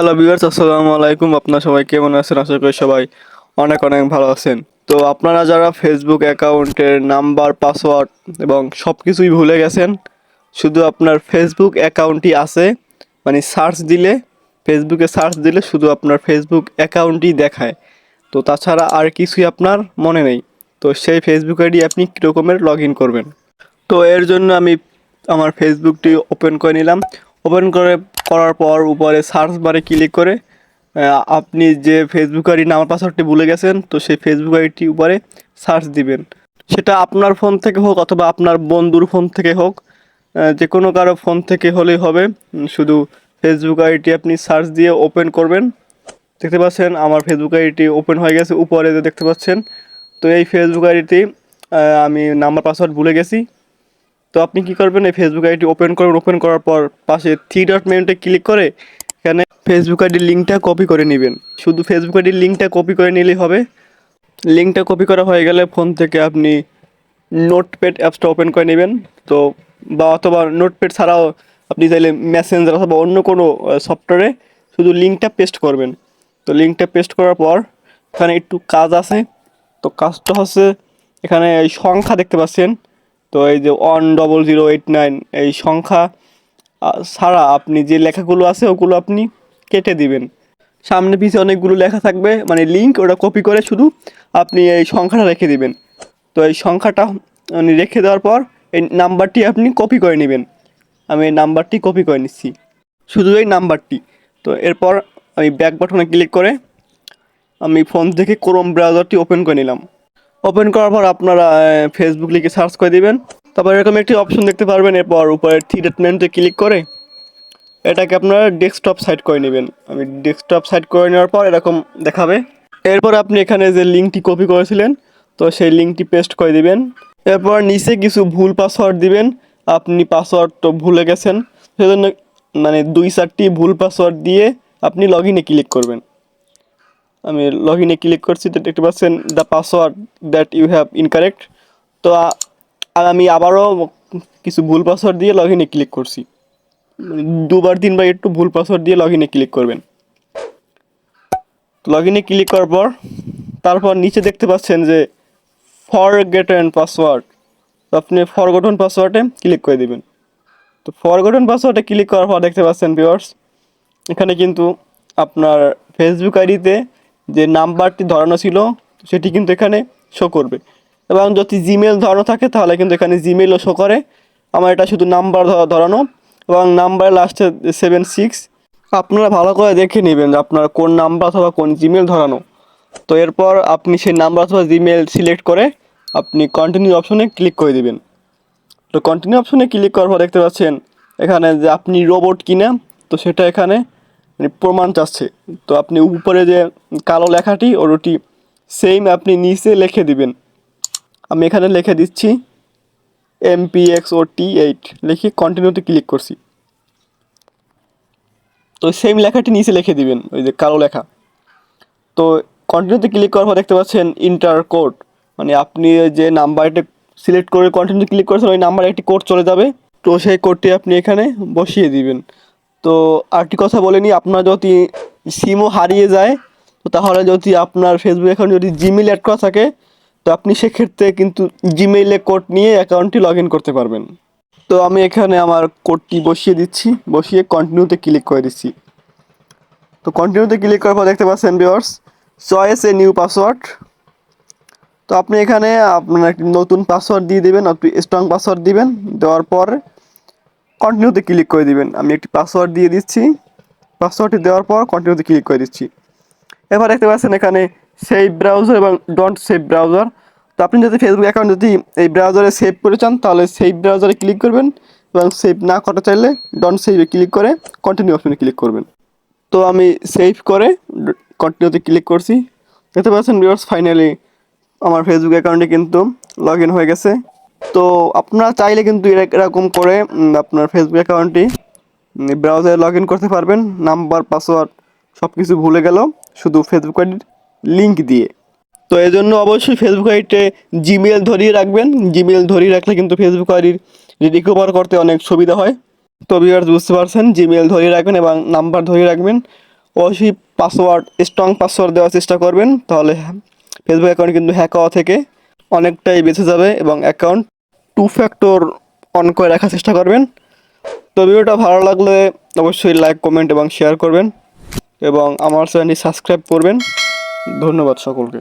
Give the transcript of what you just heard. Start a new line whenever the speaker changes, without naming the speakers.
Hello viewers আসসালামু আলাইকুম। আপনারা সবাই কেমন আছেন? আশা করি সবাই অনেক অনেক ভালো আছেন। তো আপনারা যারা ফেসবুক অ্যাকাউন্টের নাম্বার পাসওয়ার্ড এবং সব কিছুই ভুলে গেছেন, শুধু আপনার ফেসবুক অ্যাকাউন্টই আছে মানে সার্চ দিলে ফেসবুকে সার্চ দিলে শুধু আপনার ফেসবুক অ্যাকাউন্টই দেখায়। তো তাছাড়া আর কিছুই আপনার মনে নেই। তো সেই ফেসবুক আইডি আপনি কীরকমের লগ ইন করবেন? তো এর জন্য আমি আমার ফেসবুকটি ওপেন করে নিলাম। ওপেন করে করার পর উপরে সার্চ বারে ক্লিক করে আপনি যে ফেসবুক আইডি নাম্বার পাসওয়ার্ডটি ভুলে গেছেন, তো সেই ফেসবুক আইডিটি উপরে সার্চ দিবেন। সেটা আপনার ফোন থেকে হোক অথবা আপনার বন্ধুর ফোন থেকে হোক যে কোনো কারও ফোন থেকে হলেই হবে। শুধু ফেসবুক আইডিটি আপনি সার্চ দিয়ে ওপেন করবেন। দেখতে পাচ্ছেন আমার ফেসবুক আইডিটি ওপেন হয়ে গেছে, উপরে দেখতে পাচ্ছেন। তো এই ফেসবুক আইডিটি আমি নাম্বার পাসওয়ার্ড ভুলে গেছি। তো আপনি কি করবেন? এই ফেসবুক আইডি ওপেন করবেন ওপেন করার পর পাশে থ্রি ডট মেনুতে ক্লিক করে এখানে ফেসবুক আইডির লিঙ্কটা কপি করে নেবেন। শুধু ফেসবুক আইডির লিঙ্কটা কপি করে নিলেই হবে। লিঙ্কটা কপি করা হয়ে গেলে ফোন থেকে আপনি নোটপ্যাড অ্যাপসটা ওপেন করে নেবেন। তো বা অথবা নোটপ্যাড ছাড়াও আপনি চাইলে মেসেঞ্জার অথবা অন্য কোনো সফটওয়্যারে শুধু লিঙ্কটা পেস্ট করবেন। তো লিঙ্কটা পেস্ট করার পর এখানে একটু কাজ আছে। তো কাজটা হচ্ছে এখানে সংখ্যা দেখতে পাচ্ছেন। তো এই যে one double zero eight nine এই সংখ্যা ছাড়া আপনি যে লেখাগুলো আছে ওগুলো আপনি কেটে দিবেন। সামনে পিছে অনেকগুলো লেখা থাকবে মানে লিঙ্ক ওটা কপি করে শুধু আপনি এই সংখ্যাটা রেখে দিবেন। তো এই সংখ্যাটা মানে রেখে দেওয়ার পর এই নাম্বারটি আপনি কপি করে নেবেন। আমি এই নাম্বারটি কপি করে নিচ্ছি। শুধু এই নাম্বারটি তো এরপর আমি ব্যাক বাটনে ক্লিক করে আমি ফোন থেকে ক্রোম ব্রাউজারটি ওপেন করে নিলাম। ওপেন করার পর আপনারা ফেসবুক লিখে সার্চ করে দিবেন। তারপর এরকম একটি অপশন দেখতে পারবেন, এরপর উপরে থ্রি ডট ক্লিক করে এটাকে আপনারা ডেস্কটপ সাইট করে নেবেন। আমি ডেস্কটপ সাইট করে নেওয়ার পর এরকম দেখাবে। এরপর আপনি এখানে যে লিঙ্কটি কপি করেছিলেন, তো সেই লিঙ্কটি পেস্ট করে দিবেন। এরপর নিচে কিছু ভুল পাসওয়ার্ড দিবেন। আপনি পাসওয়ার্ড তো ভুলে গেছেন। সেজন্য মানে দুই চারটি ভুল পাসওয়ার্ড দিয়ে আপনি লগ ইনে ক্লিক করবেন। আমি লগ ইনে ক্লিক করছি, তো দেখতে পাচ্ছেন the password that you have incorrect তো আমি আবারও কিছু ভুল পাসওয়ার্ড দিয়ে লগ ইনে ক্লিক করছি। মানে দুবার, তিনবার একটু ভুল পাসওয়ার্ড দিয়ে লগ ইনে ক্লিক করবেন। লগ ইনে ক্লিক করার পর, তারপর নিচে দেখতে পাচ্ছেন যে ফরগেটন পাসওয়ার্ড তো আপনি ফরগটন পাসওয়ার্ডে ক্লিক করে দিবেন। তো ফরগটন পাসওয়ার্ডে ক্লিক করার পর দেখতে পাচ্ছেন ভিউয়ার্স এখানে কিন্তু আপনার ফেসবুক আইডিতে যে নাম্বারটি ধরানো ছিল, সেটি কিন্তু এখানে শো করবে। এবং যদি জিমেল ধরানো থাকে, তাহলে কিন্তু এখানে জিমেলও শো করে। আমার এটা শুধু নাম্বার ধরানো। এবং নাম্বার লাস্টে সেভেন সিক্স আপনারা ভালো করে দেখে নেবেন যে আপনার কোন নাম্বার অথবা কোন জিমেল ধরানো। তো এরপর আপনি সেই নাম্বার অথবা জিমেল সিলেক্ট করে আপনি কন্টিনিউ অপশনে ক্লিক করে দিবেন। তো কন্টিনিউ অপশনে ক্লিক করার পর দেখতে পাচ্ছেন, এখানে যে আপনি রোবট কিনা, তো সেটা এখানে মানে প্রমাণ চাচ্ছে। তো আপনি উপরে যে কালো লেখাটি ওর ওটি সেম আপনি নিচে লিখে দিবেন। আমি এখানে লিখে দিচ্ছি M P X O T eight লিখে কন্টিনিউতে ক্লিক করছি। তো সেম লেখাটি নিচে লিখে দিবেন, ওই যে কালো লেখা। তো কন্টিনিউতে ক্লিক করার পর দেখতে পাচ্ছেন ইন্টার কোড মানে আপনি যে নাম্বারটা সিলেক্ট করে কন্টিনিউতে ক্লিক করেছেন, ওই নাম্বারে একটি কোড চলে যাবে। তো সেই কোডটি আপনি এখানে বসিয়ে দিবেন। তো আরেকটি কথা বলে নিই, আপনার যদি সিমও হারিয়ে যায়, তো তাহলে যদি আপনার ফেসবুক অ্যাকাউন্ট যদি জিমেল অ্যাড করা থাকে, তো আপনি সেক্ষেত্রে কিন্তু জিমেইলে কোড নিয়ে অ্যাকাউন্টটি লগ ইন করতে পারবেন। তো আমি এখানে আমার কোডটি বসিয়ে দিচ্ছি, বসিয়ে কন্টিনিউতে ক্লিক করে দিচ্ছি। তো কন্টিনিউতে ক্লিক করার পর দেখতে পাচ্ছেন viewers choice a new password তো আপনি এখানে আপনার একটি নতুন পাসওয়ার্ড দিয়ে দেবেন, আপনি স্ট্রং পাসওয়ার্ড দিবেন, দেওয়ার পর কন্টিনিউতে ক্লিক করে দিবেন। আমি একটি পাসওয়ার্ড দিয়ে দিচ্ছি। পাসওয়ার্ডটি দেওয়ার পর কন্টিনিউতে ক্লিক করে দিচ্ছি। এবার দেখতে পাচ্ছেন এখানে সেভ ব্রাউজার এবং ডোন্ট সেভ ব্রাউজার তো আপনি যদি ফেসবুক অ্যাকাউন্ট যদি এই ব্রাউজারে সেভ করে চান, তাহলে সেভ ব্রাউজারে ক্লিক করবেন এবং সেভ না করতে চাইলে ডোন্ট সেভে ক্লিক করে কন্টিনিউ অপশনে ক্লিক করবেন। তো আমি সেভ করে কন্টিনিউতে ক্লিক করছি। দেখতে পাচ্ছেন ভিউয়ার্স ফাইনালি আমার ফেসবুক অ্যাকাউন্টে কিন্তু লগ ইন হয়ে গেছে। তো আপনারা চাইলে কিন্তু এরা- এরকম করে আপনার ফেসবুক অ্যাকাউন্টটি ব্রাউজারে লগ ইন করতে পারবেন। নাম্বার পাসওয়ার্ড সব কিছু ভুলে গেল। শুধু ফেসবুক আইডির লিঙ্ক দিয়ে। তো এই জন্য অবশ্যই ফেসবুক আইডিতে জিমেল ধরিয়ে রাখবেন। জিমেল ধরিয়ে রাখলে কিন্তু ফেসবুক আইডির রিকভার করতে অনেক সুবিধা হয়। তো ভিউয়ার্স বুঝতে পারছেন? জিমেল ধরিয়ে রাখবেন এবং নাম্বার ধরিয়ে রাখবেন। অবশ্যই পাসওয়ার্ড স্ট্রং পাসওয়ার্ড দেওয়ার চেষ্টা করবেন। তাহলে ফেসবুক অ্যাকাউন্ট কিন্তু হ্যাক হওয়া থেকে অনেকটাই বেঁচে যাবে এবং অ্যাকাউন্ট টু ফ্যাক্টর অন করে রাখার চেষ্টা করবেন। তো ভিডিওটা ভালো লাগলে অবশ্যই লাইক কমেন্ট এবং শেয়ার করবেন এবং আমার চ্যানেলটি সাবস্ক্রাইব করবেন। ধন্যবাদ সকলকে।